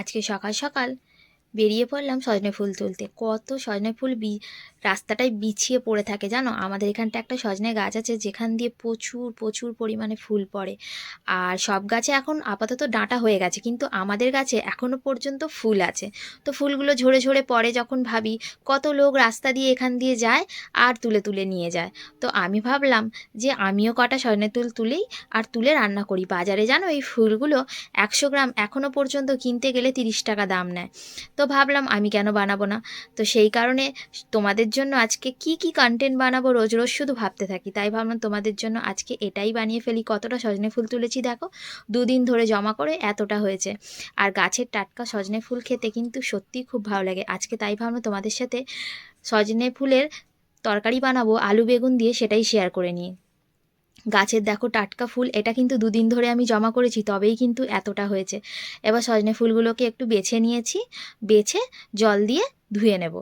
আজকে সকাল সকাল বেরিয়ে পড়লাম সজনে ফুল তুলতে। কত সজনে ফুল বি, রাস্তাটায় বিছিয়ে পড়ে থাকে, জানো? আমাদের এখানটা একটা সজনে গাছ আছে, যেখান দিয়ে প্রচুর প্রচুর পরিমাণে ফুল পড়ে। আর সব গাছে এখন আপাতত ডাঁটা হয়ে গেছে, কিন্তু আমাদের গাছে এখনও পর্যন্ত ফুল আছে। তো ফুলগুলো ঝরে ঝরে পড়ে যখন ভাবি, কত লোক রাস্তা দিয়ে এখান দিয়ে যায় আর তুলে তুলে নিয়ে যায়। তো আমি ভাবলাম যে আমিও কটা সজনে তুল তুলেই আর তুলে রান্না করি। বাজারে জানো এই ফুলগুলো একশো গ্রাম এখনও পর্যন্ত কিনতে গেলে তিরিশ টাকা দাম নেয়। তো ভাবলাম আমি কেন বানাবো না? তো সেই কারণে তোমাদের জন্য আজকে কি কি কন্টেন্ট বানাবো রোজ রোজ শুধু ভাবতে থাকি। তাই ভাবলাম তোমাদের জন্য আজকে এটাই বানিয়ে ফেলি। কতটা সজনে ফুল তুলেছি দেখো, দুদিন ধরে জমা করে এতটা হয়েছে। আর গাছের টাটকা সজনে ফুল খেতে কিন্তু সত্যিই খুব ভালো লাগে। আজকে তাই ভাবলাম তোমাদের সাথে সজনে ফুলের তরকারি বানাবো, আলু বেগুন দিয়ে সেটাই শেয়ার করে নিই। গাছের দেখো টাটকা ফুল, এটা কিন্তু দুদিন ধরে আমি জমা করেছি, তবেই কিন্তু এতটা হয়েছে। এবার সজনে ফুলগুলোকে একটু বেছে নিয়েছি, বেছে জল দিয়ে ধুয়ে নেব।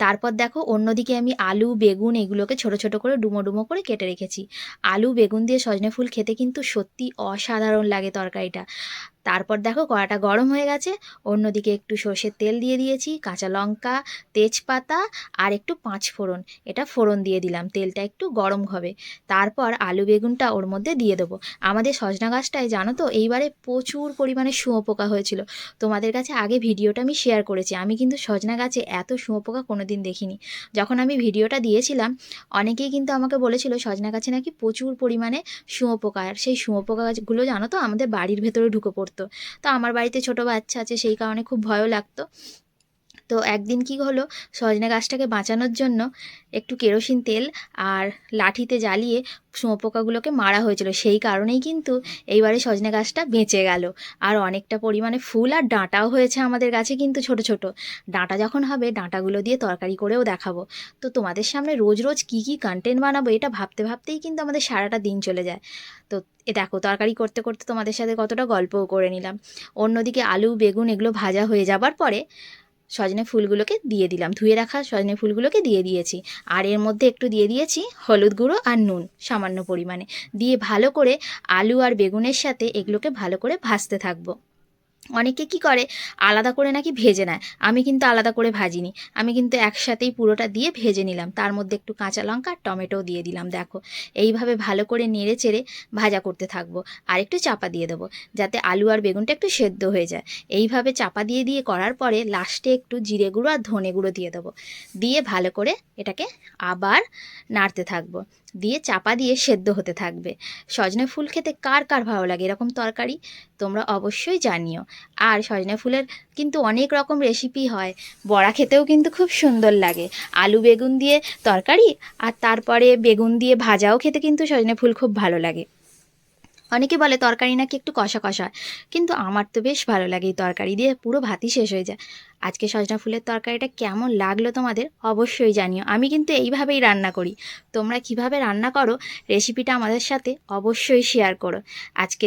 তারপর দেখো অন্যদিকে আমি আলু, বেগুন এগুলোকে ছোট ছোট করে ডুমো ডুমো করে কেটে রেখেছি। আলু, বেগুন দিয়ে সজনে ফুল খেতে কিন্তু সত্যি অসাধারণ লাগে তরকারিটা। তারপর দেখো কড়াটা গরম হয়ে গেছে। অন্যদিকে একটু সর্ষের তেল দিয়ে দিয়েছি, কাঁচা লঙ্কা, তেজপাতা আর একটু পাঁচ ফোড়ন। এটা ফোড়ন দিয়ে দিলাম, তেলটা একটু গরম হবে। তারপর আলু বেগুনটা ওর মধ্যে দিয়ে দেবো। আমাদের সজনা গাছটায় জানো তো, এইবারে প্রচুর পরিমাণে শুঁয়োপোকা হয়েছিল। তোমাদের কাছে আগে ভিডিওটা আমি শেয়ার করেছি। আমি কিন্তু সজনা গাছে এত শুঁয়োপোকা কোনোদিন দেখিনি। যখন আমি ভিডিওটা দিয়েছিলাম, অনেকেই কিন্তু আমাকে বলেছিল, সজনা গাছে নাকি প্রচুর পরিমাণে শুঁয়োপোকা আর সেই শুঁয়োপোকা গাছগুলো জানো তো, আমাদের বাড়ির ভেতরে ঢুকে পড়তো। তো আমার বাড়িতে ছোট বাচ্চা আছে সেই কারণে খুব ভয়ও লাগতো। তো একদিন কি হলো? সজনে গাছটাকে বাঁচানোর জন্য একটু কেরোসিন তেল আর লাঠিতে জ্বালিয়ে শুঁয়োপোকাগুলোকে মারা হয়েছিল। সেই কারণেই কিন্তু এইবারে সজনে গাছটা বেঁচে গেল। আর অনেকটা পরিমাণে ফুল আর ডাঁটাও হয়েছে আমাদের গাছে কিন্তু ছোট ছোট। ডাঁটা যখন হবে, ডাঁটাগুলো দিয়ে তরকারি করেও দেখাবো। তো তোমাদের সামনে রোজ রোজ কী কী কন্টেন্ট বানাবো এটা ভাবতে, ভাবতেই কিন্তু আমাদের সারাটা দিন চলে যায়। তো এ দেখো, তরকারি করতে করতে তোমাদের সাথে কতটা গল্পও করে নিলাম। অন্যদিকে আলু, বেগুন এগুলো ভাজা হয়ে যাবার পরে সজনে ফুলগুলোকে দিয়ে দিলাম। ধুয়ে রাখা সজনে ফুলগুলোকে দিয়ে দিয়েছি। আর এর মধ্যে একটু দিয়ে দিয়েছি হলুদ গুঁড়ো আর নুন সামান্য পরিমাণে। দিয়ে ভালো করে আলু আর বেগুনের সাথে এগুলোকে ভালো করে ভাজতে থাকব। অনেকে কি করে? আলাদা করে নাকি ভেজে নেয়। আমি কিন্তু আলাদা করে ভাজিনি। আমি কিন্তু একসাথেই পুরোটা দিয়ে ভেজে নিলাম। তার মধ্যে একটু কাঁচা লঙ্কা আর টমেটো দিয়ে দিলাম, দেখো। এইভাবে ভালো করে নেড়ে চেড়ে ভাজা করতে থাকব। আর একটু চাপা দিয়ে দেবো, যাতে আলু আর বেগুনটা একটু সেদ্ধ হয়ে যায়। এইভাবে চাপা দিয়ে দিয়ে করার পরে লাস্টে একটু জিরে গুঁড়ো আর ধনে গুঁড়ো দিয়ে দেবো। দিয়ে ভালো করে এটাকে আবার নাড়তে থাকব। দিয়ে চাপা দিয়ে সেদ্ধ হতে থাকবে। সজনে ফুল খেতে কার কার ভালো লাগে? এরকম তরকারি তোমরা অবশ্যই জানিও। আর সজনে ফুলের কিন্তু অনেক রকম রেসিপি হয়। বড়া খেতেও কিন্তু খুব সুন্দর লাগে। আলু বেগুন দিয়ে তরকারি আর তারপরে বেগুন দিয়ে ভাজাও খেতে কিন্তু সজনে ফুল খুব ভালো লাগে। অনেকে বলে তরকারি নাকি একটু কষা কষা। কিন্তু আমার তো বেশ ভালো লাগে এই তরকারি দিয়ে পুরো ভাতই শেষ হয়ে যায়। আজকে সজনা ফুলের তরকারিটা কেমন লাগল তোমাদের অবশ্যই জানিও। আমি কিন্তু এইভাবেই রান্না করি। তোমরা কীভাবে রান্না করো রেসিপিটা আমাদের সাথে অবশ্যই শেয়ার করো। আজকে